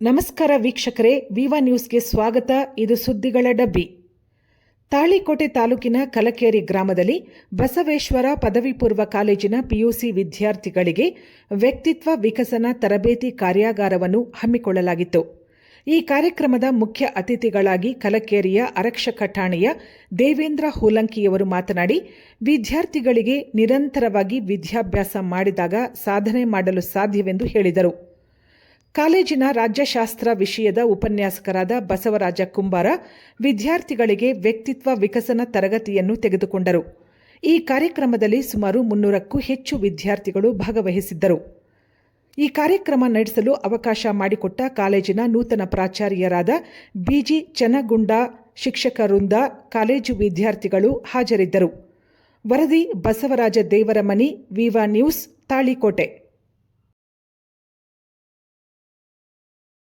ನಮಸ್ಕಾರ ವೀಕ್ಷಕರೇ, ವಿವಾ ನ್ಯೂಸ್ಗೆ ಸ್ವಾಗತ. ಇದು ಸುದ್ದಿಗಳ ಡಬ್ಬಿ. ತಾಳಿಕೋಟೆ ತಾಲೂಕಿನ ಕಲಕೇರಿ ಗ್ರಾಮದಲ್ಲಿ ಬಸವೇಶ್ವರ ಪದವಿ ಪೂರ್ವ ಕಾಲೇಜಿನ ಪಿಯುಸಿ ವಿದ್ಯಾರ್ಥಿಗಳಿಗೆ ವ್ಯಕ್ತಿತ್ವ ವಿಕಸನ ತರಬೇತಿ ಕಾರ್ಯಾಗಾರವನ್ನು ಹಮ್ಮಿಕೊಳ್ಳಲಾಗಿತ್ತು. ಈ ಕಾರ್ಯಕ್ರಮದ ಮುಖ್ಯ ಅತಿಥಿಗಳಾಗಿ ಕಲಕೇರಿಯ ಅರಕ್ಷಕ ಠಾಣೆಯ ದೇವೇಂದ್ರ ಹೂಲಂಕಿಯವರು ಮಾತನಾಡಿ, ವಿದ್ಯಾರ್ಥಿಗಳಿಗೆ ನಿರಂತರವಾಗಿ ವಿದ್ಯಾಭ್ಯಾಸ ಮಾಡಿದಾಗ ಸಾಧನೆ ಮಾಡಲು ಸಾಧ್ಯವೆಂದು ಹೇಳಿದರು. ಕಾಲೇಜಿನ ರಾಜ್ಯಶಾಸ್ತ್ರ ವಿಷಯದ ಉಪನ್ಯಾಸಕರಾದ ಬಸವರಾಜ ಕುಂಬಾರ ವಿದ್ಯಾರ್ಥಿಗಳಿಗೆ ವ್ಯಕ್ತಿತ್ವ ವಿಕಸನ ತರಗತಿಯನ್ನು ತೆಗೆದುಕೊಂಡರು. ಈ ಕಾರ್ಯಕ್ರಮದಲ್ಲಿ ಸುಮಾರು ಮುನ್ನೂರಕ್ಕೂ ಹೆಚ್ಚು ವಿದ್ಯಾರ್ಥಿಗಳು ಭಾಗವಹಿಸಿದ್ದರು. ಈ ಕಾರ್ಯಕ್ರಮ ನಡೆಸಲು ಅವಕಾಶ ಮಾಡಿಕೊಟ್ಟ ಕಾಲೇಜಿನ ನೂತನ ಪ್ರಾಚಾರ್ಯರಾದ ಬಿಜಿ ಚನಗುಂಡ ಶಿಕ್ಷಕ ವೃಂದ, ಕಾಲೇಜು ವಿದ್ಯಾರ್ಥಿಗಳು ಹಾಜರಿದ್ದರು. ವರದಿ ಬಸವರಾಜ ದೇವರಮನಿ, ವಿವಾ ನ್ಯೂಸ್, ತಾಳಿಕೋಟೆ.